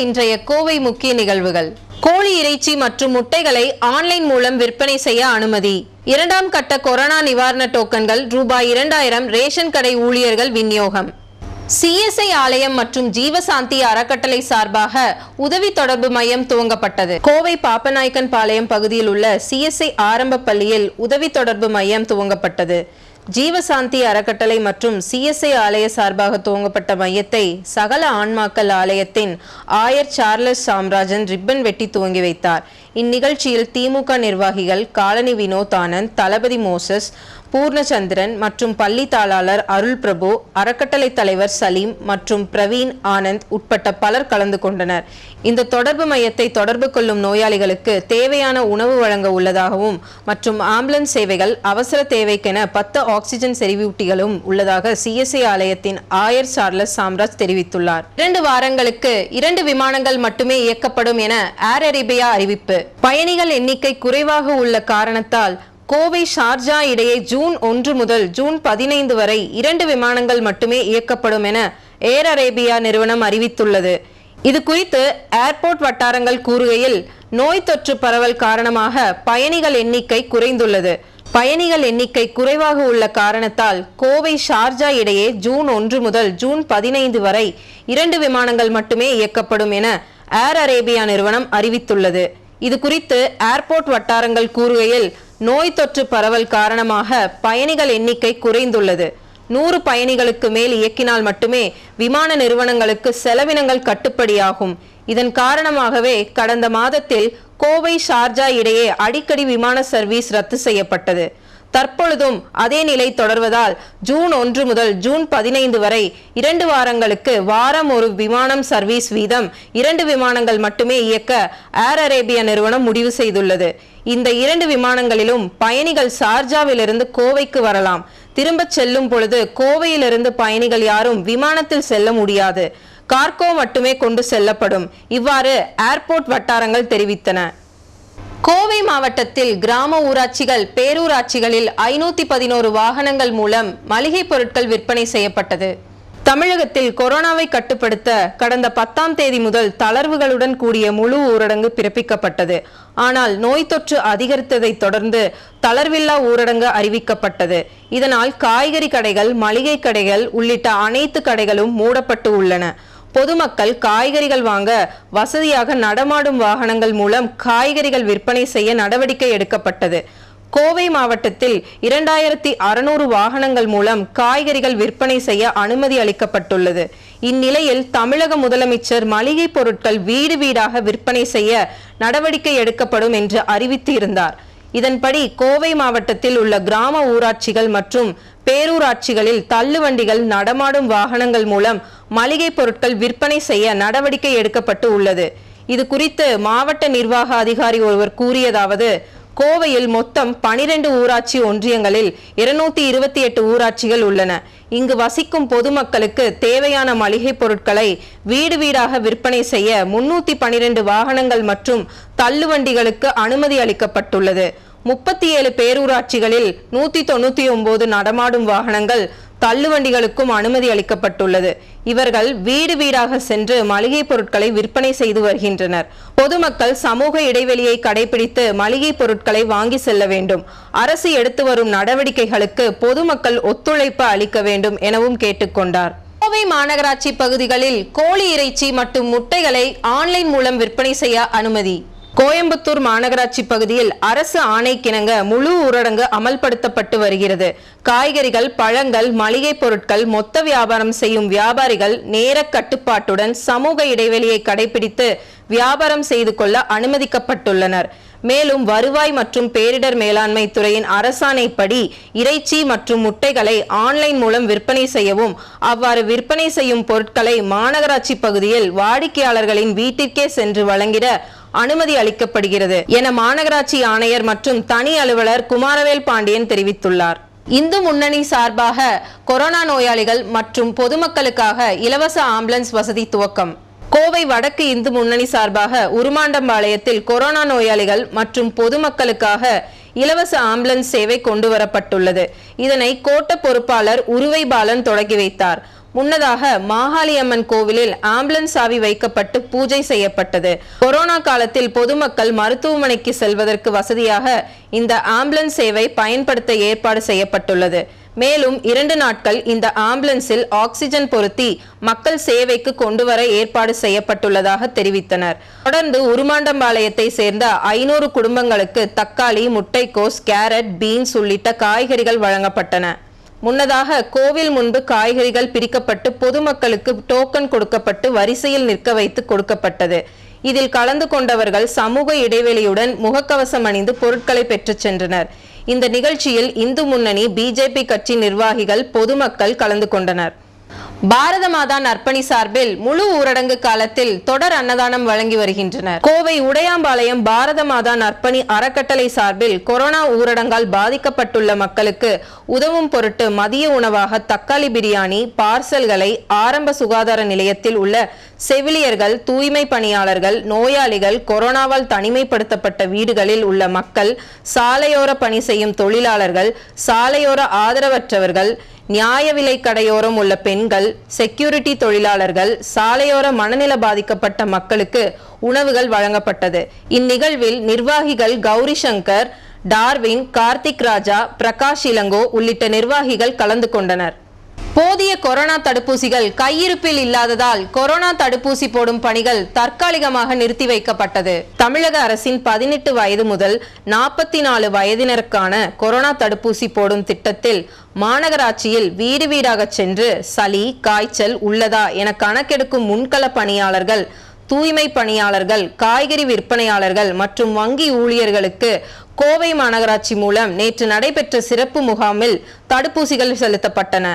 இன்றைய கோவை முக்கிய நிகழ்வுகள். கோழி இறைச்சி மற்றும் முட்டைகளை ஆன்லைன் மூலம் விற்பனை செய்ய அனுமதி. இரண்டாம் கட்ட கொரோனா நிவாரண டோக்கன்கள் ரூபாய் இரண்டாயிரம் ரேஷன் கடை ஊழியர்கள் விநியோகம். சிஎஸ்ஐ ஆலயம் மற்றும் ஜீவசாந்தி அறக்கட்டளை சார்பாக உதவி தொடர்பு மையம் துவங்கப்பட்டது. கோவை பாப்பநாயக்கன் பாளையம் பகுதியில் உள்ள சிஎஸ்ஐ ஆரம்ப பள்ளியில் உதவி தொடர்பு மையம் துவங்கப்பட்டது. ஜீவசாந்தி அறக்கட்டளை மற்றும் சிஎஸ்ஐ ஆலய சார்பாக துவங்கப்பட்ட மையத்தை சகல ஆன்மாக்கள் ஆலயத்தின் ஆயர் சார்லஸ் சாம்ராஜன் ரிப்பன் வெட்டி துவங்கி வைத்தார். இந்நிகழ்ச்சியில் திமுக நிர்வாகிகள் காலனி வினோத் ஆனந்த் தளபதி மோசஸ் பூர்ணச்சந்திரன் மற்றும் பள்ளி தாளாளர் அருள் பிரபு அறக்கட்டளை தலைவர் சலீம் மற்றும் பிரவீன் ஆனந்த் உட்பட்ட பலர் கலந்து கொண்டனர். இந்த தொடர்பு மையத்தை தொடர்பு கொள்ளும் நோயாளிகளுக்கு தேவையான உணவு வழங்க உள்ளதாகவும் மற்றும் ஆம்புலன்ஸ் சேவைகள் அவசர தேவைக்கென பத்து ஆக்சிஜன் செறிவூட்டிகளும் உள்ளதாக சிஎஸ்ஐ ஆலயத்தின் ஆயர் சார்லஸ் சாம்ராஜ் தெரிவித்துள்ளார். இரண்டு வாரங்களுக்கு இரண்டு விமானங்கள் மட்டுமே இயக்கப்படும் என ஏர் அரேபியா அறிவிப்பு. பயணிகள் எண்ணிக்கை குறைவாக உள்ள காரணத்தால் கோவை ஷார்ஜா இடையே ஜூன் ஒன்று முதல் ஜூன் பதினைந்து வரை இரண்டு விமானங்கள் மட்டுமே இயக்கப்படும் என ஏர் அரேபியா நிறுவனம் அறிவித்துள்ளது. இது குறித்து ஏர்போர்ட் வட்டாரங்கள் கூறுகையில் நோய் தொற்று பரவல் காரணமாக பயணிகள் எண்ணிக்கை குறைந்துள்ளது. பயணிகள் எண்ணிக்கை குறைவாக உள்ள காரணத்தால் கோவை ஷார்ஜா இடையே ஜூன் ஒன்று முதல் ஜூன் பதினைந்து வரை இரண்டு விமானங்கள் மட்டுமே இயக்கப்படும் என ஏர் அரேபியா நிறுவனம் அறிவித்துள்ளது. இது குறித்து ஏர்போர்ட் வட்டாரங்கள் கூறுகையில் நோய் தொற்று பரவல் காரணமாக பயணிகள் எண்ணிக்கை குறைந்துள்ளது. நூறு பயணிகளுக்கு மேல் இயக்கினால் மட்டுமே விமான நிறுவனங்களுக்கு செலவினங்கள் கட்டுப்படியாகும். இதன் காரணமாகவே கடந்த மாதத்தில் கோவை ஷார்ஜா இடையே அடிக்கடி விமான சர்வீஸ் ரத்து செய்யப்பட்டது. தற்பொழுதும் அதே நிலை தொடர்வதால் ஜூன் ஒன்று முதல் ஜூன் பதினைந்து வரை இரண்டு வாரங்களுக்கு வாரம் ஒரு விமானம் சர்வீஸ் வீதம் இரண்டு விமானங்கள் மட்டுமே இயக்க ஏர் அரேபியா நிறுவனம் முடிவு செய்துள்ளது. இந்த இரண்டு விமானங்களிலும் பயணிகள் சார்ஜாவிலிருந்து கோவைக்கு வரலாம். திரும்பச் செல்லும் பொழுது கோவையிலிருந்து பயணிகள் யாரும் விமானத்தில் செல்ல முடியாது. கார்கோ மட்டுமே கொண்டு செல்லப்படும். இவ்வாறு ஏர்போர்ட் வட்டாரங்கள் தெரிவித்தன. கோவை மாவட்டத்தில் கிராம ஊராட்சிகள் பேரூராட்சிகளில் ஐநூத்தி பதினோரு வாகனங்கள் மூலம் மளிகை பொருட்கள் விற்பனை செய்யப்பட்டது. தமிழகத்தில் கொரோனாவை கட்டுப்படுத்த கடந்த பத்தாம் தேதி முதல் தளர்வுகளுடன் கூடிய முழு ஊரடங்கு பிறப்பிக்கப்பட்டது. ஆனால் நோய் தொற்று அதிகரித்ததைத் தொடர்ந்து தளர்வில்லா ஊரடங்கு அறிவிக்கப்பட்டது. இதனால் காய்கறி கடைகள் மளிகை கடைகள் உள்ளிட்ட அனைத்து கடைகளும் மூடப்பட்டு உள்ளன. பொதுமக்கள் காய்கறிகள் வாங்க வசதியாக நடமாடும் வாகனங்கள் மூலம் காய்கறிகள் விற்பனை செய்ய நடவடிக்கை எடுக்கப்பட்டது. கோவை மாவட்டத்தில் இரண்டாயிரத்தி அறுநூறு வாகனங்கள் மூலம் காய்கறிகள் விற்பனை செய்ய அனுமதி அளிக்கப்பட்டுள்ளது. இந்நிலையில் தமிழக முதலமைச்சர் மளிகை பொருட்கள் வீடு வீடாக விற்பனை செய்ய நடவடிக்கை எடுக்கப்படும் என்று அறிவித்து இருந்தார் இதன்படி கோவை மாவட்டத்தில் உள்ள கிராம ஊராட்சிகள் மற்றும் பேரூராட்சிகளில் தள்ளுவண்டிகள் நடமாடும் வாகனங்கள் மூலம் மளிகை பொருட்கள் விற்பனை செய்ய நடவடிக்கை எடுக்கப்பட்டு உள்ளது. இது குறித்து மாவட்ட நிர்வாக அதிகாரி ஒருவர் கூறியதாவது கோவையில் மொத்தம் பனிரெண்டு ஊராட்சி ஒன்றியங்களில் இருநூத்தி இருபத்தி எட்டு ஊராட்சிகள் உள்ளன. இங்கு வசிக்கும் பொதுமக்களுக்கு தேவையான மளிகை பொருட்களை வீடு வீடாக விற்பனை செய்ய முன்னூத்தி பனிரெண்டு வாகனங்கள் மற்றும் தள்ளுவண்டிகளுக்கு அனுமதி அளிக்கப்பட்டுள்ளது. முப்பத்தி ஏழு பேரூராட்சிகளில் நூத்தி தொண்ணூத்தி ஒன்பது நடமாடும் வாகனங்கள் தள்ளுவண்டிகளுக்கும் அனுமதி அளிக்கப்பட்டுள்ளது. இவர்கள் வீடு வீடாக சென்று மளிகை பொருட்களை விற்பனை செய்து வருகின்றனர். பொதுமக்கள் சமூக இடைவெளியை கடைபிடித்து மளிகை பொருட்களை வாங்கி செல்ல வேண்டும். அரசு எடுத்து வரும் நடவடிக்கைகளுக்கு பொதுமக்கள் ஒத்துழைப்பு அளிக்க வேண்டும் எனவும் கேட்டுக்கொண்டார் கோவை மாநகராட்சி பகுதிகளில் கோழி இறைச்சி மற்றும் முட்டைகளை ஆன்லைன் மூலம் விற்பனை செய்ய அனுமதி. கோயம்புத்தூர் மாநகராட்சி பகுதியில் அரசு ஆணைக்கிணங்க முழு ஊரடங்கு அமல்படுத்தப்பட்டு வருகிறது. காய்கறிகள் பழங்கள் மளிகை பொருட்கள் மொத்த வியாபாரம் செய்யும் வியாபாரிகள் நேர கட்டுப்பாட்டுடன் சமூக இடைவெளியை கடைபிடித்து வியாபாரம் செய்து கொள்ள அனுமதிக்கப்பட்டுள்ளனர். மேலும் வருவாய் மற்றும் பேரிடர் மேலாண்மை துறையின் அரசாணைப்படி இறைச்சி மற்றும் முட்டைகளை ஆன்லைன் மூலம் விற்பனை செய்யவும் அவ்வாறு விற்பனை செய்யும் பொருட்களை மாநகராட்சி பகுதியில் வாடிக்கையாளர்களின் வீட்டிற்கே சென்று வழங்கிட அனுமதி அளிக்கப்படுகிறது என மாநகராட்சி ஆணையர் மற்றும் தனி அலுவலர் குமாரவேல் பாண்டியன் தெரிவித்துள்ளார். இந்து முன்னணி சார்பாக கொரோனா நோயாளிகள் மற்றும் பொதுமக்களுக்காக இலவச ஆம்புலன்ஸ் வசதி துவக்கம். கோவை வடக்கு இந்து முன்னணி சார்பாக உருமாண்டம்பாளையத்தில் கொரோனா நோயாளிகள் மற்றும் பொதுமக்களுக்காக இலவச ஆம்புலன்ஸ் சேவை கொண்டு வரப்பட்டுள்ளது. இதனை கோட்ட பொறுப்பாளர் உருவை பாலன் தொடங்கி வைத்தார். முன்னதாக மாகாளியம்மன் கோவிலில் ஆம்புலன்ஸ் சாவி வைக்கப்பட்டு பூஜை செய்யப்பட்டது. கொரோனா காலத்தில் பொதுமக்கள் மருத்துவமனைக்கு செல்வதற்கு வசதியாக இந்த ஆம்புலன்ஸ் சேவை பயன்படுத்த ஏற்பாடு செய்யப்பட்டுள்ளது. மேலும் இரண்டு நாட்கள் இந்த ஆம்புலன்ஸில் ஆக்சிஜன் பொருத்தி மக்கள் சேவைக்கு கொண்டு வர ஏற்பாடு செய்யப்பட்டுள்ளதாக தெரிவித்தனர். தொடர்ந்து உருமாண்டம்பாளையத்தை சேர்ந்த ஐநூறு குடும்பங்களுக்கு தக்காளி முட்டைக்கோஸ் கேரட் பீன்ஸ் உள்ளிட்ட காய்கறிகள் வழங்கப்பட்டன. முன்னதாக கோவில் முன்பு காய்கறிகள் பிரிக்கப்பட்டு பொதுமக்களுக்கு டோக்கன் கொடுக்கப்பட்டு வரிசையில் நிற்க வைத்து கொடுக்கப்பட்டது. இதில் கலந்து கொண்டவர்கள் சமூக இடைவெளியுடன் முகக்கவசம் அணிந்து பொருட்களை பெற்றுச் சென்றனர். இந்த நிகழ்ச்சியில் இந்து முன்னணி பிஜேபி கட்சி நிர்வாகிகள் பொதுமக்கள் கலந்து கொண்டனர். பாரத மாதா நற்பணி சார்பில் முழு ஊரடங்கு காலத்தில் தொடர் அன்னதானம் வழங்கி வருகின்றனர். கோவை உடையாம்பாளையம் பாரத மாதா நற்பணி அறக்கட்டளை சார்பில் கொரோனா ஊரடங்கால் பாதிக்கப்பட்டுள்ள மக்களுக்கு உதவும் பொருட்டு மதிய உணவாக தக்காளி பிரியாணி பார்சல்களை ஆரம்ப சுகாதார நிலையத்தில் உள்ள செவிலியர்கள் தூய்மை பணியாளர்கள் நோயாளிகள் கொரோனாவால் தனிமைப்படுத்தப்பட்ட வீடுகளில் உள்ள மக்கள் சாலையோர பணி செய்யும் தொழிலாளர்கள் சாலையோர ஆதரவற்றவர்கள் நியாய விலை கடையோரம் உள்ள பெண்கள் செக்யூரிட்டி தொழிலாளர்கள் சாலையோர மனநில பாதிக்கப்பட்ட மக்களுக்கு உணவுகள் வழங்கப்பட்டது. இந்நிகழ்வில் நிர்வாகிகள் கௌரி சங்கர் டார்வின் கார்த்திக் ராஜா பிரகாஷ் இளங்கோ உள்ளிட்ட நிர்வாகிகள் கலந்து கொண்டனர். போதிய கொரோனா தடுப்பூசிகள் கையிருப்பில் இல்லாததால் கொரோனா தடுப்பூசி போடும் பணிகள் தற்காலிகமாக நிறுத்தி வைக்கப்பட்டது. தமிழக அரசின் பதினெட்டு வயது முதல் நாற்பத்தி நாலு வயதினருக்கான கொரோனா தடுப்பூசி போடும் திட்டத்தில் மாநகராட்சியில் வீடு வீடாக சென்று சளி காய்ச்சல் உள்ளதா என கணக்கெடுக்கும் முன்கள பணியாளர்கள் தூய்மை பணியாளர்கள் காய்கறி விற்பனையாளர்கள் மற்றும் வங்கி ஊழியர்களுக்கு கோவை மாநகராட்சி மூலம் நேற்று நடைபெற்ற சிறப்பு முகாமில் தடுப்பூசிகள் செலுத்தப்பட்டன.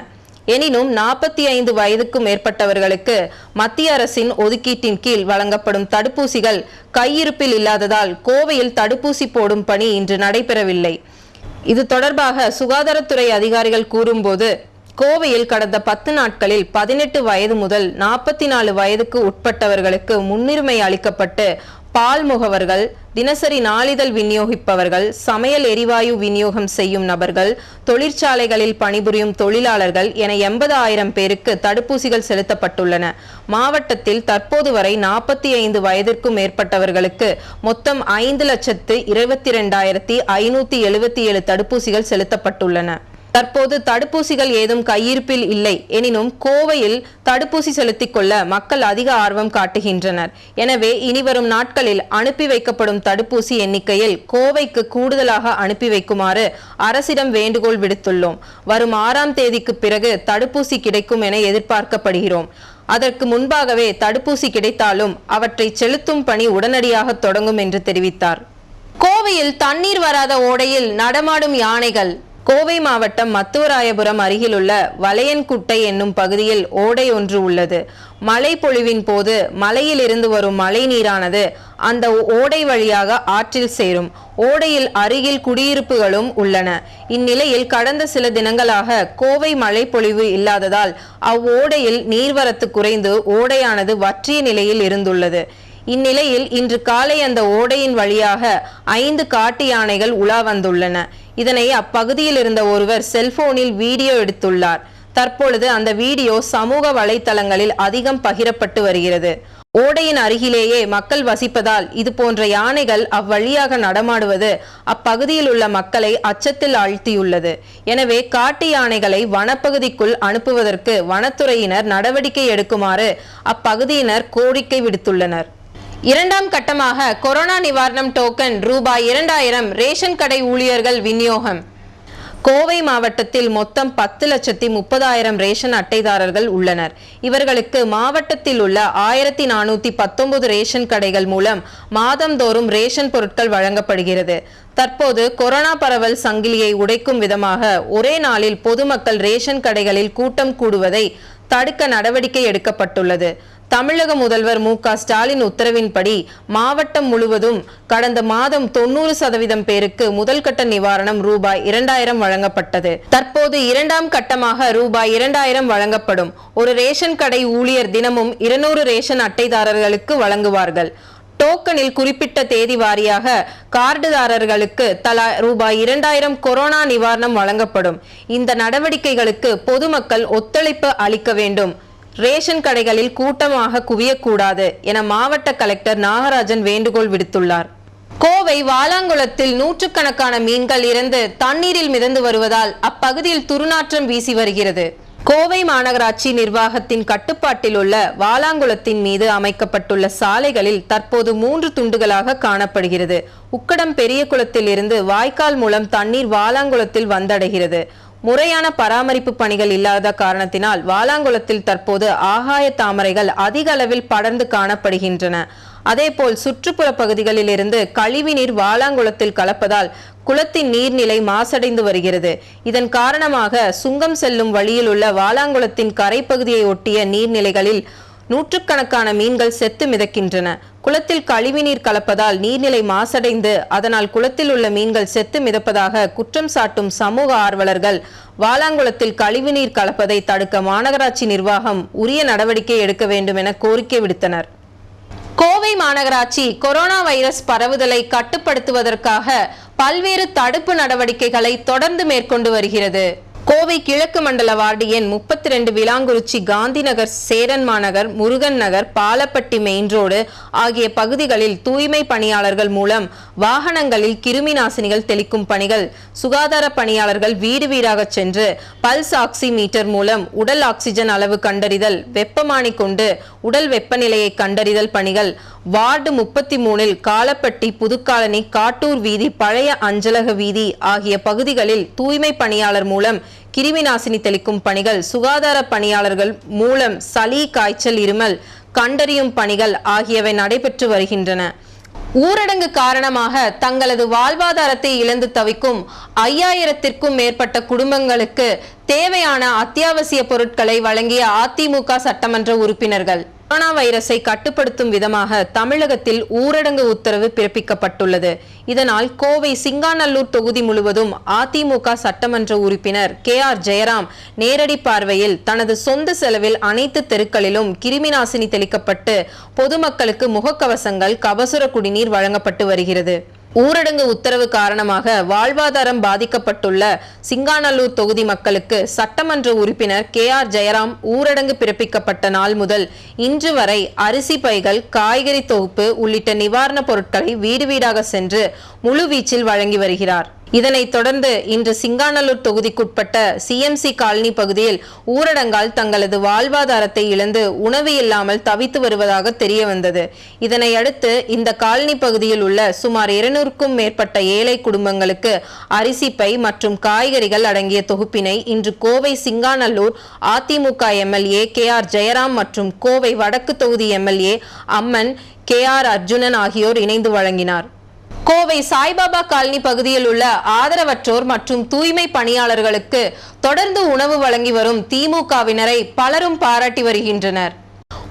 எனினும் நாற்பத்தி ஐந்து வயதுக்கும் மேற்பட்டவர்களுக்கு மத்திய அரசின் ஒதுக்கீட்டின் கீழ் வழங்கப்படும் தடுப்பூசிகள் கையிருப்பில் இல்லாததால் கோவையில் தடுப்பூசி போடும் பணி இன்று நடைபெறவில்லை. இது தொடர்பாக சுகாதாரத்துறை அதிகாரிகள் கூறும்போது கோவையில் கடந்த பத்து நாட்களில் பதினெட்டு வயது முதல் நாற்பத்தி நாலு வயதுக்கு உட்பட்டவர்களுக்கு முன்னுரிமை அளிக்கப்பட்டு பால் முகவர்கள் தினசரி நாளிதழ் விநியோகிப்பவர்கள் சமையல் எரிவாயு விநியோகம் செய்யும் நபர்கள் தொழிற்சாலைகளில் பணிபுரியும் தொழிலாளர்கள் என எண்பது ஆயிரம் பேருக்கு தடுப்பூசிகள் செலுத்தப்பட்டுள்ளன. மாவட்டத்தில் தற்போது வரை நாற்பத்தி ஐந்து வயதிற்கும் மேற்பட்டவர்களுக்கு மொத்தம் ஐந்து லட்சத்து இருபத்தி ரெண்டாயிரத்தி ஐநூற்றி எழுபத்தி ஏழு தடுப்பூசிகள் செலுத்தப்பட்டுள்ளன. தற்போது தடுப்பூசிகள் ஏதும் கையிருப்பில் இல்லை. எனினும் கோவையில் தடுப்பூசி செலுத்திக் கொள்ள மக்கள் அதிக ஆர்வம் காட்டுகின்றனர். எனவே இனிவரும் நாட்களில் அனுப்பி வைக்கப்படும் தடுப்பூசி எண்ணிக்கையில் கோவைக்கு கூடுதலாக அனுப்பி வைக்குமாறு அரசிடம் வேண்டுகோள் விடுத்துள்ளோம். வரும் ஆறாம் தேதிக்கு பிறகு தடுப்பூசி கிடைக்கும் என எதிர்பார்க்கப்படுகிறோம். அதற்கு முன்பாகவே தடுப்பூசி கிடைத்தாலும் அவற்றை செலுத்தும் பணி உடனடியாக தொடங்கும் என்று தெரிவித்தார். கோவையில் தண்ணீர் வராத ஓடையில் நடமாடும் யானைகள் கோவை மாவட்டம் மத்துவராயபுரம் அருகிலுள்ள வலையன்குட்டை என்னும் பகுதியில் ஓடை ஒன்று உள்ளது. மழை பொழிவின் போது மலையிலிருந்து வரும் மழை நீரானது அந்த ஓடை வழியாக ஆற்றில் சேரும். ஓடையில் அருகில் குடியிருப்புகளும் உள்ளன. இந்நிலையில் கடந்த சில தினங்களாக கோவை மழை பொழிவு இல்லாததால் அவ்வோடையில் நீர்வரத்து குறைந்து ஓடையானது வற்றிய நிலையில் இருந்துள்ளது. இந்நிலையில் இன்று காலை அந்த ஓடையின் வழியாக ஐந்து காட்டு யானைகள் உலா வந்துள்ளன. இதனை அப்பகுதியில் இருந்த ஒருவர் செல்போனில் வீடியோ எடுத்துள்ளார். தற்பொழுது அந்த வீடியோ சமூக வலைத்தளங்களில் அதிகம் பகிரப்பட்டு வருகிறது. ஓடையின் அருகிலேயே மக்கள் வசிப்பதால் இது போன்ற யானைகள் அவ்வழியாக நடமாடுவது அப்பகுதியில் உள்ள மக்களை அச்சத்தில் ஆழ்த்தியுள்ளது. எனவே காட்டு யானைகளை வனப்பகுதிக்குள் அனுப்புவதற்கு வனத்துறையினர் நடவடிக்கை எடுக்குமாறு அப்பகுதியினர் கோரிக்கை விடுத்துள்ளனர். இரண்டாம் கட்டமாக கொரோனா நிவாரணம் டோக்கன் ரூபாய் இரண்டாயிரம் ரேஷன் கடை ஊழியர்கள் விநியோகம். கோவை மாவட்டத்தில் மொத்தம் பத்து லட்சத்தி முப்பதாயிரம் ரேஷன் அட்டைதாரர்கள் உள்ளனர். இவர்களுக்கு மாவட்டத்தில் உள்ள ஆயிரத்தி நானூத்தி பத்தொன்பது ரேஷன் கடைகள் மூலம் மாதந்தோறும் ரேஷன் பொருட்கள் வழங்கப்படுகிறது. தற்போது கொரோனா பரவல் சங்கிலியை உடைக்கும் விதமாக ஒரே நாளில் பொதுமக்கள் ரேஷன் கடைகளில் கூட்டம் கூடுவதை தடுக்க நடவடிக்கை எடுக்கப்பட்டுள்ளது. தமிழக முதல்வர் மு க ஸ்டாலின் உத்தரவின்படி மாவட்டம் முழுவதும் கடந்த மாதம் தொண்ணூறு சதவீதம் பேருக்கு முதல் கட்ட நிவாரணம் ரூபாய் இரண்டாயிரம் வழங்கப்பட்டது. தற்போது இரண்டாம் கட்டமாக ரூபாய் இரண்டாயிரம் வழங்கப்படும். ஒரு ரேஷன் கடை ஊழியர் தினமும் இருநூறு ரேஷன் அட்டைதாரர்களுக்கு வழங்குவார்கள். டோக்கனில் குறிப்பிட்ட தேதி வாரியாக கார்டுதாரர்களுக்கு தலா ரூபாய் இரண்டாயிரம் கொரோனா நிவாரணம் வழங்கப்படும். இந்த நடவடிக்கைகளுக்கு பொதுமக்கள் ஒத்துழைப்பு அளிக்க வேண்டும். ரேஷன் கடைகளில் கூட்டமாக குவியக்கூடாது என மாவட்ட கலெக்டர் நாகராஜன் வேண்டுகோள் விடுத்துள்ளார். கோவை வாலாங்குளத்தில் நூற்றுக்கணக்கான மீன்கள் இறந்து தண்ணீரில் மிதந்து வருவதால் அப்பகுதியில் துர்நாற்றம் வீசி வருகிறது. கோவை மாநகராட்சி நிர்வாகத்தின் கட்டுப்பாட்டில் உள்ள வாலாங்குளத்தின் மீது அமைக்கப்பட்டுள்ள சாலைகளில் தற்போது மூன்று துண்டுகளாக காணப்படுகிறது. உக்கடம் பெரிய குளத்தில் இருந்து வாய்க்கால் மூலம் தண்ணீர் வாலாங்குளத்தில் வந்தடைகிறது. முறையான பராமரிப்பு பணிகள் இல்லாத காரணத்தினால் வாலாங்குளத்தில் தற்போது ஆகாய தாமரைகள் அதிக அளவில் படர்ந்து காணப்படுகின்றன. அதேபோல் சுற்றுப்புற பகுதிகளில் இருந்து கழிவுநீர் வாலாங்குளத்தில் கலப்பதால் குளத்தின் நீர்நிலை மாசடைந்து வருகிறது. இதன் காரணமாக சுங்கம் செல்லும் வழியில் உள்ள வாலாங்குளத்தின் கரைப்பகுதியை ஒட்டிய நீர்நிலைகளில் நூற்றுக்கணக்கான மீன்கள் செத்து மிதக்கின்றன. குளத்தில் கழிவுநீர் கலப்பதால் நீர்நிலை மாசடைந்து அதனால் குளத்தில் உள்ள மீன்கள் செத்து மிதப்பதாக குற்றம் சாட்டும் சமூக ஆர்வலர்கள் வாலாங்குளத்தில் கழிவுநீர் கலப்பதை தடுக்க மாநகராட்சி நிர்வாகம் உரிய நடவடிக்கை எடுக்க வேண்டும் என கோரிக்கை விடுத்தனர். கோவை மாநகராட்சி கொரோனா வைரஸ் பரவுதலை கட்டுப்படுத்துவதற்காக பல்வேறு தடுப்பு நடவடிக்கைகளை தொடர்ந்து மேற்கொண்டு வருகிறது. கோவை கிழக்கு மண்டல வார்டு எண் முப்பத்தி ரெண்டு விலாங்குறிச்சி காந்தி நகர் சேரன் மாநகர் முருகன் நகர் பாலப்பட்டி மெயின் ரோடு ஆகிய பகுதிகளில் தூய்மை பணியாளர்கள் மூலம் வாகனங்களில் கிருமி நாசினிகள் தெளிக்கும் பணிகள் சுகாதார பணியாளர்கள் வீடு வீடாக சென்று பல்ஸ் ஆக்சிமீட்டர் மூலம் உடல் ஆக்சிஜன் அளவு கண்டறிதல் வெப்பமானி கொண்டு உடல் வெப்பநிலையை கண்டறிதல் பணிகள். வார்டு முப்பத்தி மூணில் காலப்பட்டி புதுக்காலனி காட்டூர் வீதி பழைய அஞ்சலக வீதி ஆகிய பகுதிகளில் தூய்மை பணியாளர் மூலம் கிருமி நாசினி தெளிக்கும் பணிகள் சுகாதார பணியாளர்கள் மூலம் சளி காய்ச்சல் இருமல் கண்டறியும் பணிகள் ஆகியவை நடைபெற்று வருகின்றன. ஊரடங்கு காரணமாக தங்களது வாழ்வாதாரத்தை இழந்து தவிக்கும் ஐயாயிரத்திற்கும் மேற்பட்ட குடும்பங்களுக்கு தேவையான அத்தியாவசிய பொருட்களை வழங்கிய அதிமுக சட்டமன்ற உறுப்பினர்கள். கொரோனா வைரஸை கட்டுப்படுத்தும் விதமாக தமிழகத்தில் ஊரடங்கு உத்தரவு பிறப்பிக்கப்பட்டுள்ளது. இதனால் கோவை சிங்காநல்லூர் தொகுதி முழுவதும் அதிமுக சட்டமன்ற உறுப்பினர் கே ஆர் ஜெயராம் நேரடி பார்வையில் தனது சொந்த செலவில் அனைத்து தெருக்களிலும் கிருமிநாசினி தெளிக்கப்பட்டு பொதுமக்களுக்கு முகக்கவசங்கள் கபசுர குடிநீர் வழங்கப்பட்டு வருகிறது. ஊரடங்கு உத்தரவு காரணமாக வாழ்வாதாரம் பாதிக்கப்பட்டுள்ள சிங்காநல்லூர் தொகுதி மக்களுக்கு சட்டமன்ற உறுப்பினர் கே ஆர் ஜெயராம் ஊரடங்கு பிறப்பிக்கப்பட்ட நாள் முதல் இன்று வரை அரிசி பைகள் காய்கறி தொகுப்பு உள்ளிட்ட நிவாரணப் பொருட்களை வீடு வீடாக சென்று முழுவீச்சில் வழங்கி வருகிறார். இதனைத் தொடர்ந்து இன்று சிங்காநல்லூர் தொகுதிக்குட்பட்ட சிஎம்சி காலனி பகுதியில் ஊரடங்கால் தங்களது வாழ்வாதாரத்தை இழந்து உணவு இல்லாமல் தவித்து வருவதாக தெரிய வந்தது இதனை அடுத்து இந்த காலனி பகுதியில் உள்ள சுமார் இருநூறுக்கும் மேற்பட்ட ஏழை குடும்பங்களுக்கு அரிசி பை மற்றும் காய்கறிகள் அடங்கிய தொகுப்பினை இன்று Kovai Singanallur AIADMK MLA K R Jayaram மற்றும் கோவை வடக்கு தொகுதி MLA Amman K R Arjunan ஆகியோர் இணைந்து வழங்கினார். கோவை சாய்பாபா காலனி பகுதியில் உள்ள ஆதரவற்றோர் மற்றும் தூய்மை பணியாளர்களுக்கு தொடர்ந்து உணவு வழங்கி வரும் திமுகவினரை பலரும் பாராட்டி வருகின்றனர்.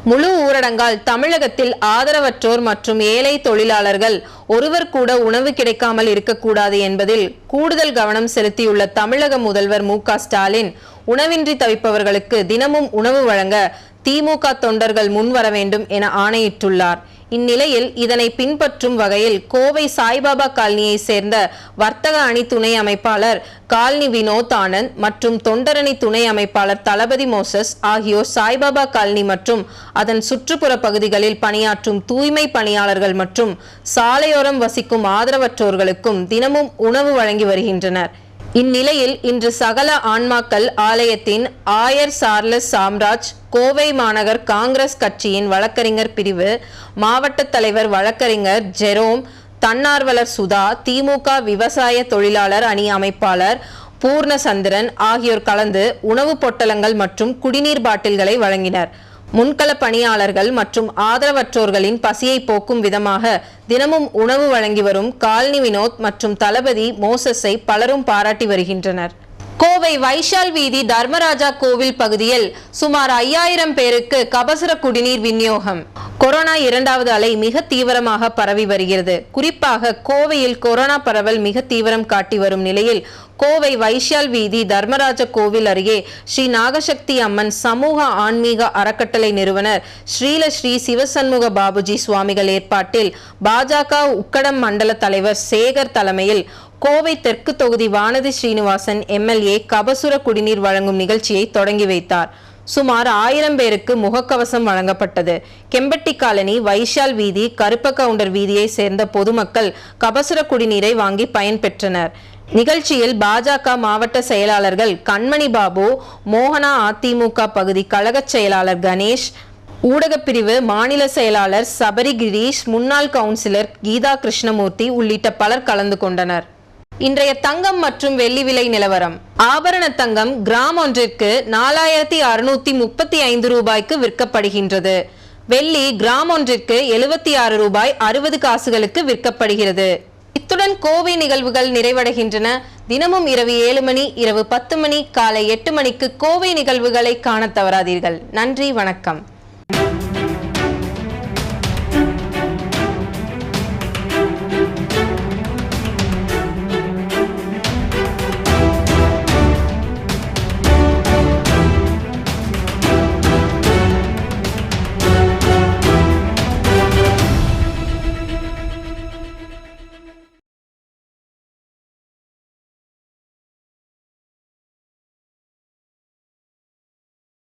முழு ஊரடங்கால் தமிழகத்தில் ஆதரவற்றோர் மற்றும் ஏழை தொழிலாளர்கள் ஒருவர் கூட உணவு கிடைக்காமல் இருக்கக்கூடாது என்பதில் கூடுதல் கவனம் செலுத்தியுள்ள தமிழக முதல்வர் மு க ஸ்டாலின் உணவின்றி தவிப்பவர்களுக்கு தினமும் உணவு வழங்க திமுக தொண்டர்கள் முன்வர வேண்டும் என ஆணையிட்டுள்ளார். இந்நிலையில் இதனை பின்பற்றும் வகையில் கோவை சாய்பாபா காலனியை சேர்ந்த வர்த்தக அணி துணை அமைப்பாளர் காலனி வினோத் ஆனந்த் மற்றும் தொண்டரணி துணை அமைப்பாளர் தளபதி மோசஸ் ஆகியோர் சாய்பாபா காலனி மற்றும் அதன் சுற்றுப்புற பகுதிகளில் பணியாற்றும் தூய்மை பணியாளர்கள் மற்றும் சாலையோரம் வசிக்கும் ஆதரவற்றோர்களுக்கும் தினமும் உணவு வழங்கி வருகின்றனர். இந்நிலையில் இன்று சகல ஆன்மாக்கள் ஆலயத்தின் ஆயர் சார்லஸ் சாம்ராஜ் கோவை மாநகர் காங்கிரஸ் கட்சியின் வழக்கறிஞர் பிரிவு மாவட்ட தலைவர் வழக்கறிஞர் ஜெரோம் தன்னார்வலர் சுதா திமுக விவசாய தொழிலாளர் அணி அமைப்பாளர் பூர்ணசந்திரன் ஆகியோர் கலந்து உணவுப் பொட்டலங்கள் மற்றும் குடிநீர் பாட்டில்களை வழங்கினர். முன்கள பணியாளர்கள் மற்றும் ஆதரவற்றோர்களின் பசியை போக்கும் விதமாக தினமும் உணவு வழங்கி வரும் கால்னி வினோத் மற்றும் தளபதி மோசஸை பலரும் பாராட்டி வருகின்றனர். கோவை வைஷால் வீதி தர்மராஜா கோவில் பகுதியில் சுமார் ஐயாயிரம் பேருக்கு கபசுர குடிநீர் விநியோகம். கொரோனா இரண்டாவது அலை மிக தீவிரமாக பரவி வருகிறது. குறிப்பாக கோவையில் கொரோனா பரவல் மிக தீவிரம் காட்டி வரும் நிலையில் கோவை வைஷால் வீதி தர்மராஜ கோவில் அருகே ஸ்ரீ நாகசக்தி அம்மன் சமூக ஆன்மீக அறக்கட்டளை நிறுவனர் ஸ்ரீல ஸ்ரீ சிவசண்முக பாபுஜி சுவாமிகள் ஏற்பாட்டில் பாஜக உக்கடம் மண்டல தலைவர் சேகர் தலைமையில் கோவை தெற்கு தொகுதி வானதி ஸ்ரீனிவாசன் எம்எல்ஏ கபசுர குடிநீர் வழங்கும் நிகழ்ச்சியை தொடங்கி வைத்தார். சுமார் ஆயிரம் பேருக்கு முகக்கவசம் வழங்கப்பட்டது. கெம்பட்டி காலனி வைஷால் வீதி கருப்ப கவுண்டர் வீதியை சேர்ந்த பொதுமக்கள் கபசுர குடிநீரை வாங்கி பயன்பெற்றனர் நிகழ்ச்சியில் பாஜக மாவட்ட செயலாளர்கள் கண்மணி பாபு மோகனா அதிமுக பகுதி கழகச் செயலாளர் கணேஷ் ஊடகப்பிரிவு மாநில செயலாளர் சபரி கிரீஷ் முன்னாள் கவுன்சிலர் கீதா கிருஷ்ணமூர்த்தி உள்ளிட்ட பலர் கலந்து கொண்டனர். இன்றைய தங்கம் மற்றும் வெள்ளி விலை நிலவரம். ஆபரண தங்கம் கிராம் ஒன்றிற்கு நாலாயிரத்தி அறுநூத்தி முப்பத்தி ஐந்து ரூபாய்க்கு விற்கப்படுகின்றது. வெள்ளி கிராம் ஒன்றிற்கு எழுபத்தி ஆறு ரூபாய் அறுபது காசுகளுக்கு விற்கப்படுகிறது. இத்துடன் கோவை நிகழ்வுகள் நிறைவடைகின்றன. தினமும் இரவு ஏழு மணி இரவு பத்து மணி காலை எட்டு மணிக்கு கோவை நிகழ்வுகளை காணத் தவறாதீர்கள். நன்றி வணக்கம்.